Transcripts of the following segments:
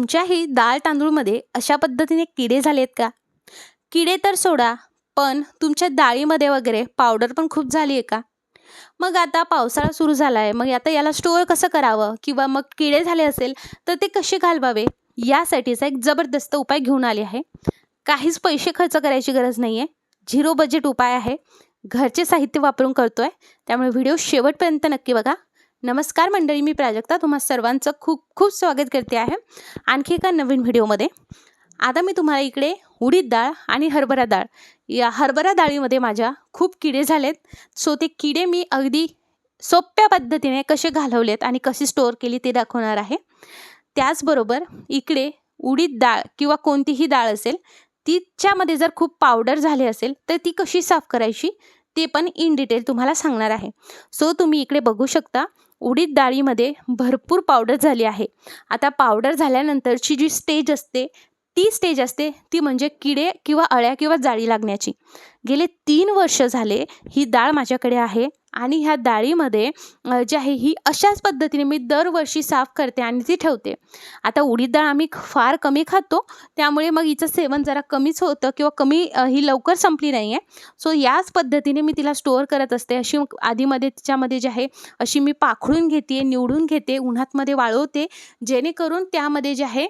तुमच्याही डाळ तांदूळमध्ये अशा पद्धतीने किडे झालेत का? किडे तर सोडा पण तुमच्या डाळीमध्ये वगैरे पावडर पण खूप झाली आहे का? मग आता पावसाळा सुरू झाला आहे मग आता याला स्टोअर कसं करावं? किंवा मग किडे झाले असेल तर ते कसे घालवावे? यासाठीचा एक जबरदस्त उपाय घेऊन आले आहे. काहीच पैसे खर्च करायची गरज नाही आहे झिरो बजेट उपाय आहे. घरचे साहित्य वापरून करतो आहे त्यामुळे व्हिडिओ शेवटपर्यंत नक्की बघा. नमस्कार मंडळी मी प्राजक्ता तुम्हा सर्वांचं खूप खूप स्वागत करते आहे आणखी एका नवीन व्हिडिओमध्ये. आता मी तुम्हाला इकडे उडीद डाळ आणि हरभरा डाळ या हरभरा डाळीमध्ये माझ्या खूप किडे झालेत. सो ते किडे मी अगदी सोप्या पद्धतीने कसे घालवलेत आणि कशी स्टोअर केली ते दाखवणार आहे. त्याचबरोबर इकडे उडीद डाळ किंवा कोणतीही डाळ असेल तिच्यामध्ये जर खूप पावडर झाले असेल तर ती कशी साफ करायची ते पण इन डिटेल तुम्हाला सांगणार आहे. सो तुम्ही इकडे बघू शकता. उडीद डाळीमध्ये भरपूर पावडर झाली आहे. आता पावडर झाल्यानंतरची जी स्टेज असते ती स्टेज असते ती म्हणजे किडे किंवा अळ्या किंवा जाळी लागण्याची. गेले तीन वर्ष झाले ही डाळ माझ्याकडे आहे आणि ह्या डाळीमध्ये जी आहे ही अशाच पद्धतीने मी दरवर्षी साफ करते आणि ती ठेवते. आता उडीद डाळ आम्ही फार कमी खातो त्यामुळे मग हिचं सेवन जरा कमीच होतं किंवा कमी ही लवकर संपली नाही आहे सो याच पद्धतीने मी तिला स्टोअर करत असते. अशी आधीमध्ये तिच्यामध्ये जे आहे अशी मी पाखळून घेते निवडून घेते उन्हातमध्ये वाळवते जेणेकरून त्यामध्ये जे आहे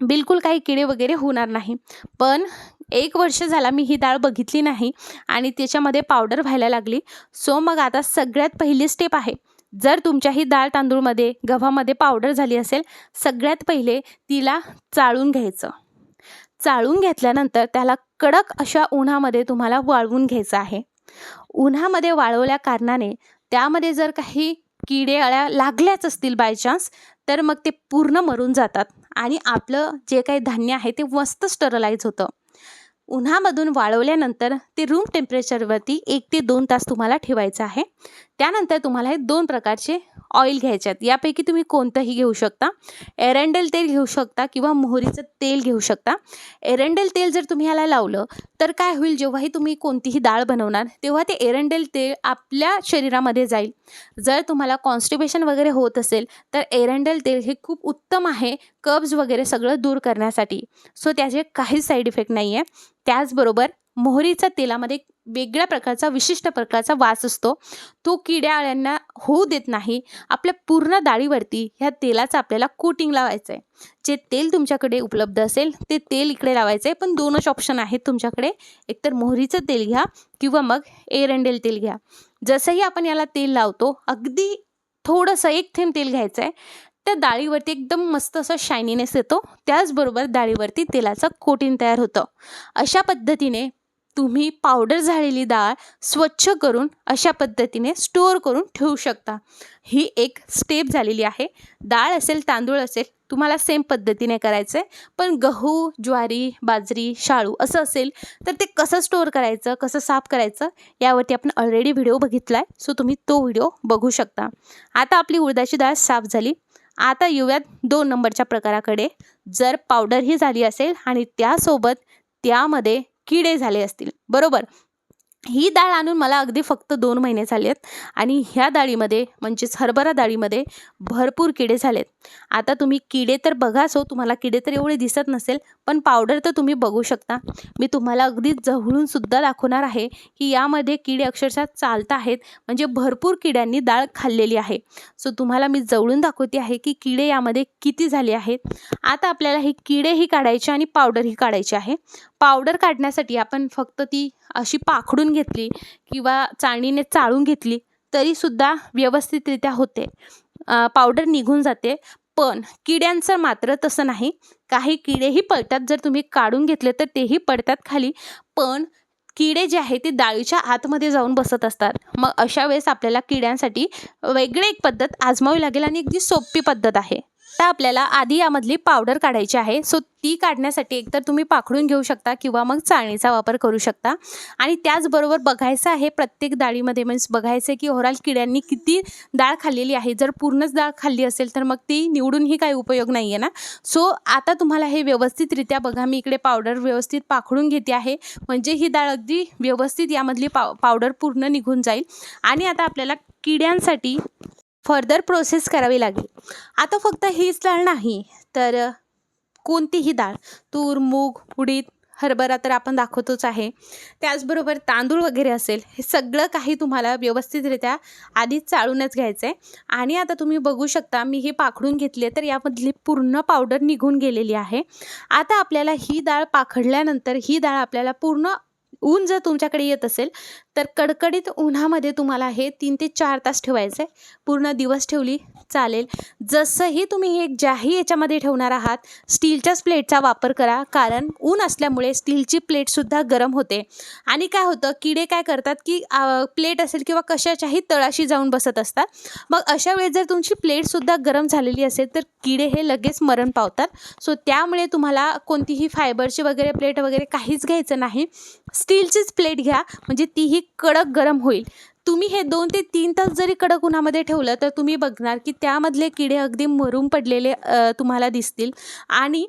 बिलकुल काही किडे वगैरे होणार नाही. पण एक वर्ष झाला मी ही डाळ बघितली नाही आणि त्याच्यामध्ये पावडर व्हायला लागली. सो मग आता सगळ्यात पहिली स्टेप आहे. जर तुमच्या ही डाळ तांदूळमध्ये गव्हामध्ये पावडर झाली असेल सगळ्यात पहिले तिला चाळून घ्यायचं. चाळून घेतल्यानंतर त्याला कडक अशा उन्हामध्ये तुम्हाला वाळवून घ्यायचं आहे. उन्हामध्ये वाळवल्या कारणाने त्यामध्ये जर काही किडे अळ्या लागल्याच असतील बाय चान्स तर मग ते पूर्ण मरून जातात. आणि आपलं जे काही धान्य आहे ते मस्त स्टरलाइज होतं. उन्हामधून वाळवल्यानंतर ते रूम टेम्परेचरवरती एक ते दोन तास तुम्हाला ठेवायचं आहे. त्यानंतर तुम्हाला हे दोन प्रकारचे ऑइल घ्यायच्यात. यापैकी तुम्ही कोणतंही घेऊ शकता. एरंडेल तेल घेऊ शकता किंवा मोहरीचं तेल घेऊ शकता. एरंडेल तेल जर तुम्ही ह्याला लावलं तर काय होईल? जेव्हाही तुम्ही कोणतीही डाळ बनवणार तेव्हा ते एरंडेल तेल आपल्या शरीरामध्ये जाईल. जर तुम्हाला कॉन्स्टिपेशन वगैरे होत असेल तर एरंडेल तेल हे खूप उत्तम आहे कब्ज वगैरे सगळं दूर करण्यासाठी. सो त्याचे काहीच साईड इफेक्ट नाही आहे त्याचबरोबर मोहरीच्या तेलामध्ये वेगळ्या प्रकारचा विशिष्ट प्रकारचा वास असतो. तो किड्या आळ्यांना होऊ देत नाही. आपल्या पूर्ण डाळीवरती ह्या तेलाचा आपल्याला कोटिंग लावायचं आहे जे तेल तुमच्याकडे उपलब्ध असेल ते तेल इकडे लावायचं आहे पण दोनच ऑप्शन आहेत तुमच्याकडे. एकतर मोहरीचं तेल घ्या किंवा मग एरंडेल तेल घ्या. जसंही आपण याला तेल लावतो अगदी थोडंसं एक थेंब तेल घ्यायचं आहे त्या डाळीवरती एकदम मस्त असं शायनीनेस येतो. त्याचबरोबर डाळीवरती तेलाचं कोटिंग तयार होतं. अशा पद्धतीने तुम्ही पावडर झालेली डाळ स्वच्छ करून अशा पद्धतीने स्टोअर करून ठेवू शकता. ही एक स्टेप झालेली आहे. डाळ असेल तांदूळ असेल तुम्हाला सेम पद्धतीने करायचं आहे पण गहू ज्वारी बाजरी शाळू असं असेल तर ते कसं स्टोअर करायचं कसं साफ करायचं यावरती आपण ऑलरेडी व्हिडिओ बघितला आहे सो तुम्ही तो व्हिडिओ बघू शकता. आता आपली उडदाची डाळ साफ झाली. आता येऊयात दोन नंबरच्या प्रकाराकडे. जर पावडर ही झाली असेल आणि त्यासोबत त्यामध्ये किडे झाले असतील. बरोबर? ही डाळ आणून मला अगदी फक्त दोन महिने झाले आहेत आणि ह्या डाळीमध्ये म्हणजेच हरभरा डाळीमध्ये भरपूर किडे झालेत. आता तुम्ही किडे तर बघाच हो तुम्हाला किडे तर एवढे दिसत नसेल पण पावडर तर तुम्ही बघू शकता. मी तुम्हाला अगदी जवळूनसुद्धा दाखवणार आहे की यामध्ये किडे अक्षरशः चालत आहेत म्हणजे भरपूर किड्यांनी डाळ खाल्लेली आहे. सो तुम्हाला मी जवळून दाखवते आहे की किडे यामध्ये किती झाले आहेत. आता आपल्याला हे किडेही काढायचे आणि पावडरही काढायची आहे. पावडर काढण्यासाठी आपण फक्त ती अशी पाखडून घेतली किंवा चाळणीने चाळून घेतली तरीसुद्धा व्यवस्थितरित्या होते. पावडर निघून जाते. पण किड्यांचं मात्र तसं नाही. काही किडेही पळतात जर तुम्ही काढून घेतले तर तेही पडतात खाली. पण किडे जे आहे ते डाळीच्या आतमध्ये जाऊन बसत असतात. मग अशा वेळेस आपल्याला किड्यांसाठी वेगळी एक पद्धत आजमावी लागेल आणि अगदी सोपी पद्धत आहे. आता आपल्याला आधी यामधली पावडर काढायची आहे. सो ती काढण्यासाठी एकतर तुम्ही पाखडून घेऊ शकता किंवा मग चाळणीचा वापर करू शकता. आणि त्याचबरोबर बघायचं आहे प्रत्येक डाळीमध्ये मीन्स बघायचं आहे की ओव्हरऑल किड्यांनी किती डाळ खाल्लेली आहे. जर पूर्णच डाळ खाल्ली असेल तर मग ती निवडूनही काही उपयोग नाही आहे ना? सो आता तुम्हाला हे व्यवस्थितरित्या बघा. मी इकडे पावडर व्यवस्थित पाखडून घेते आहे. म्हणजे ही डाळ अगदी व्यवस्थित यामधली पाव पावडर पूर्ण निघून जाईल. आणि आता आपल्याला किड्यांसाठी फर्दर प्रोसेस करावी लागेल. आता फक्त हीच डाळ नाही तर कोणतीही डाळ? तूर मूग उडीद हरभरा तर आपण दाखवतोच आहे. त्याचबरोबर तांदूळ वगैरे असेल हे सगळं काही तुम्हाला व्यवस्थितरित्या आधी चाळूनच घ्यायचं आहे आणि आता तुम्ही बघू शकता मी हे पाखडून घेतले तर यामधली पूर्ण पावडर निघून गेलेली आहे. आता आपल्याला ही डाळ पाखडल्यानंतर ही डाळ आपल्याला पूर्ण ऊन जर तुमच्याकडे येत असेल तर कडकडीत उन्हामध्ये तुम्हाला हे तीन ते चार तास ठेवायचं आहे पूर्ण दिवस ठेवली चालेल. जसंही तुम्ही हे ज्याही याच्यामध्ये ठेवणार आहात स्टीलच्याच प्लेटचा वापर करा कारण ऊन असल्यामुळे स्टीलची प्लेटसुद्धा गरम होते. आणि काय होतं किडे काय करतात की प्लेट असेल किंवा कशाच्याही तळाशी जाऊन बसत असतात. मग अशा वेळेस जर तुमची प्लेटसुद्धा गरम झालेली असेल तर किडे हे लगेच मरण पावतात. सो त्यामुळे तुम्हाला कोणतीही फायबरची वगैरे प्लेट वगैरे काहीच घ्यायचं नाही. स्टीलचीच प्लेट घ्या म्हणजे तीही कडक गरम होईल. तुम्ही हे दोन ते तीन तास जरी कडक उन्हामध्ये ठेवलं तर तुम्ही बघणार की त्यामधले किडे अगदी मरून पडलेले तुम्हाला दिसतील. आणि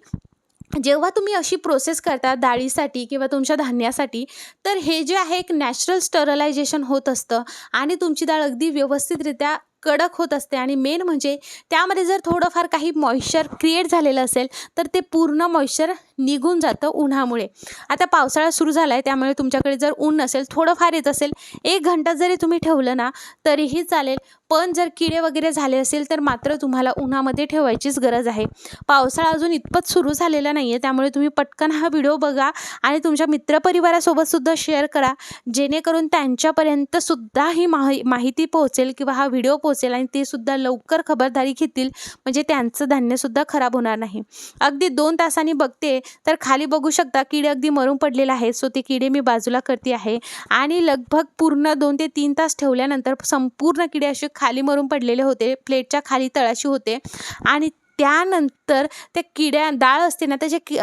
जेव्हा तुम्ही अशी प्रोसेस करता डाळीसाठी किंवा तुमच्या धान्यासाठी तर हे जे आहे एक नॅचरल स्टरलायझेशन होत असतं आणि तुमची डाळ अगदी व्यवस्थितरित्या कडक होत असते. आणि मेन म्हणजे त्यामध्ये जर थोडंफार काही मॉइश्चर क्रिएट झालेलं असेल तर ते पूर्ण मॉइश्चर निघून जातं उन्हामुळे. आता पावसाळा सुरू झाला आहे त्यामुळे तुमच्याकडे जर ऊन नसेल थोडंफार येत असेल एक घंटा जरी तुम्ही ठेवलं ना तरीही चालेल. पण जर किडे वगैरे झाले असेल तर मात्र तुम्हाला उन्हामध्ये ठेवायचीच गरज आहे. पावसाळा अजून इतपत सुरू झालेला नाही आहे त्यामुळे तुम्ही पटकन हा व्हिडिओ बघा आणि तुमच्या मित्रपरिवारासोबतसुद्धा शेअर करा. जेणेकरून त्यांच्यापर्यंतसुद्धा ही माहि माहिती पोहोचेल किंवा हा व्हिडिओ पोहोचेल आणि ते सुद्धा लवकर खबरदारी घेतील. म्हणजे त्यांचं धान्यसुद्धा खराब होणार नाही. अगदी दोन तासांनी बघते तर खाली बघू शकता किडे अगदी मरून पडलेले आहेत. सो ते किडे मी बाजूला करते आहे. आणि लगभग पूर्ण दोन ते तीन तास ठेवल्यानंतर संपूर्ण किडे असे खाली मरून पडलेले होते. प्लेटच्या खाली तळाशी होते. आणि त्यानंतर त्या किड्या डाळ असते ना त्याचे कि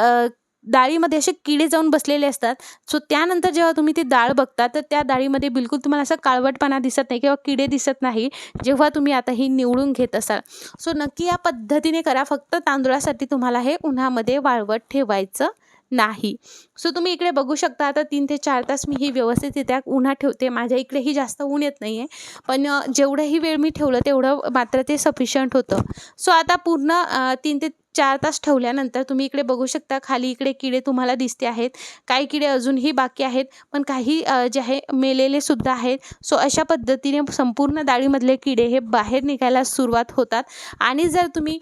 डाळीमध्ये असे किडे जाऊन बसलेले असतात. सो त्यानंतर जेव्हा तुम्ही ती डाळ बघता तर त्या डाळीमध्ये बिलकुल तुम्हाला असं काळवटपणा दिसत नाही किंवा किडे दिसत नाही जेव्हा तुम्ही आता ही निवडून घेत असाल. सो नक्की या पद्धतीने करा. फक्त तांदूळासाठी तुम्हाला हे उन्हामध्ये वाळवट ठेवायचं नाही. सो तुम्ही इकडे बघू शकता आता तीन ते चार तास मी ही व्यवस्थितरित्या उन्हात ठेवते. माझ्या इकडेही जास्त ऊन येत नाही आहे पण जेवढंही वेळ मी ठेवलं तेवढं मात्र ते सफिशियंट होतं. सो आता पूर्ण तीन ते चार तास ठेवल्यानंतर तुम्ही इकडे बघू शकता खाली इकडे किडे तुम्हाला दिसते आहेत. काही किडे अजूनही बाकी आहेत पण काही जे आहे मेलेले सुद्धा आहेत. सो अशा पद्धतीने संपूर्ण डाळीमधले किडे हे बाहेर निघायला सुरुवात होतात. आणि जर तुम्ही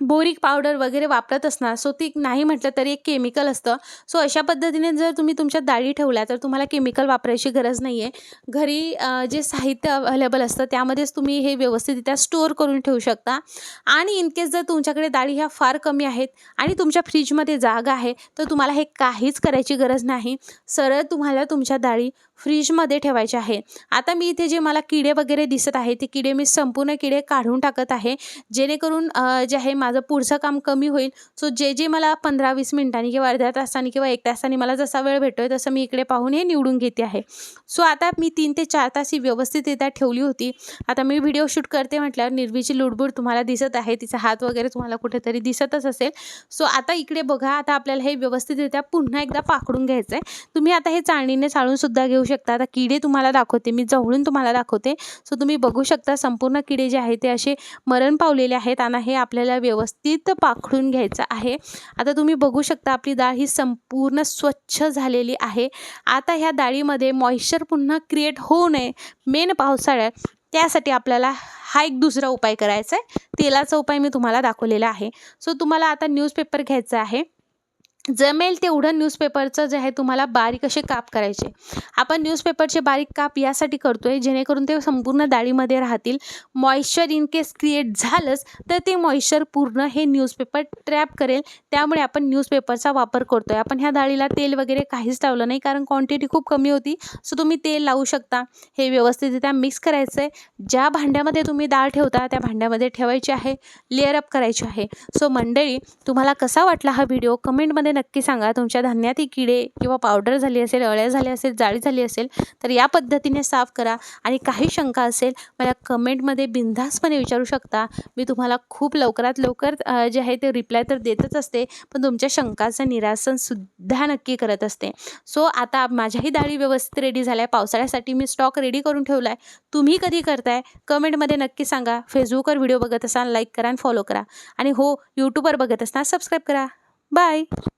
बोरिक पावडर वगैरे वापरत असणार सो ती नाही म्हटलं तरी एक केमिकल असतं. सो अशा पद्धतीने जर तुम्ही तुमच्या डाळी ठेवल्या तर तुम्हाला केमिकल वापरायची गरज नाही आहे घरी जे साहित्य अवेलेबल असतं त्यामध्येच तुम्ही हे व्यवस्थितरित्या स्टोअर करून ठेवू शकता. आणि इन केस जर तुमच्याकडे डाळी ह्या फार कमी आहेत आणि तुमच्या फ्रीजमध्ये जागा आहे तर तुम्हाला हे काहीच करायची गरज नाही. सरळ तुम्हाला तुमच्या डाळी फ्रीजमध्ये ठेवायचे आहे. आता मी इथे जे मला किडे वगैरे दिसत आहे ते किडे मी संपूर्ण किडे काढून टाकत आहे. जेणेकरून जे आहे माझं पुढचं काम कमी होईल. सो जे जे मला पंधरा वीस मिनिटांनी किंवा अर्ध्या तासांनी किंवा एक तासाने मला जसा वेळ भेटतो आहे तसं मी इकडे पाहून हे निवडून घेते आहे. सो आता मी तीन ते चार तास ही व्यवस्थितरित्या ठेवली होती. आता मी व्हिडिओ शूट करते म्हटल्यावर निर्वीची लुडबुड तुम्हाला दिसत आहे. तिचा हात वगैरे तुम्हाला कुठेतरी दिसतच असेल. सो आता इकडे बघा आता आपल्याला हे व्यवस्थितरित्या पुन्हा एकदा पाकडून घ्यायचं आहे तुम्ही आता हे चाळणीने चाळूनसुद्धा घेऊ शकता. आता किडे तुम्हाला दाखवते मी जवळून तुम्हाला दाखवते. सो तुम्ही बघू शकता संपूर्ण किडे जे आहेत ते असे मरण पावलेले आहेत आणि हे आपल्याला व्यवस्थित पाखडून घ्यायचं आहे. आता तुम्ही बघू शकता आपली डाळ ही संपूर्ण स्वच्छ झालेली आहे. आता ह्या डाळीमध्ये मॉइश्चर पुन्हा क्रिएट होऊ नये मेन पावसाळ्यात. त्यासाठी आपल्याला हा एक दुसरा उपाय करायचा आहे. तेलाचा उपाय मी तुम्हाला दाखवलेला आहे. सो तुम्हाला आता न्यूजपेपर घ्यायचा आहे. जमेल तेवढं न्यूजपेपरचं जे आहे तुम्हाला बारीक असे काप करायचे. आपण न्यूजपेपरचे बारीक काप यासाठी करतो आहे जेणेकरून ते संपूर्ण डाळीमध्ये राहतील. मॉइश्चर इन केस क्रिएट झालंच तर ते मॉइश्चर पूर्ण हे न्यूजपेपर ट्रॅप करेल. त्यामुळे आपण न्यूजपेपरचा वापर करतो आहे आपण ह्या डाळीला तेल वगैरे काहीच लावलं नाही कारण क्वांटिटी खूप कमी होती. सो तुम्ही तेल लावू शकता. हे व्यवस्थितरित्या मिक्स करायचं आहे ज्या भांड्यामध्ये तुम्ही डाळ ठेवता त्या भांड्यामध्ये ठेवायची आहे. लेअर अप करायची आहे. सो मंडळी तुम्हाला कसा वाटला हा व्हिडिओ कमेंटमध्ये नक्की सांगा. तुमच्या धान्यात ही किडे किंवा पावडर झाली असेल अळ्या झाल्या असेल जाळी झाली असेल तर या पद्धतीने साफ करा. आणि काही शंका असेल मला कमेंटमध्ये बिनधास्तपणे विचारू शकता. मी तुम्हाला खूप लवकरात लवकर जे आहे ते रिप्लाय तर देतच असते पण तुमच्या शंकाचं निरासनसुद्धा नक्की करत असते. सो आता माझ्याही डाळी व्यवस्थित रेडी झाल्या. पावसाळ्यासाठी मी स्टॉक रेडी करून ठेवला आहे तुम्ही कधी करताय? कमेंटमध्ये नक्की सांगा. फेसबुकवर व्हिडिओ बघत असाल लाईक करा आणि फॉलो करा. आणि हो यूट्यूबवर बघत असताना सबस्क्राईब करा. बाय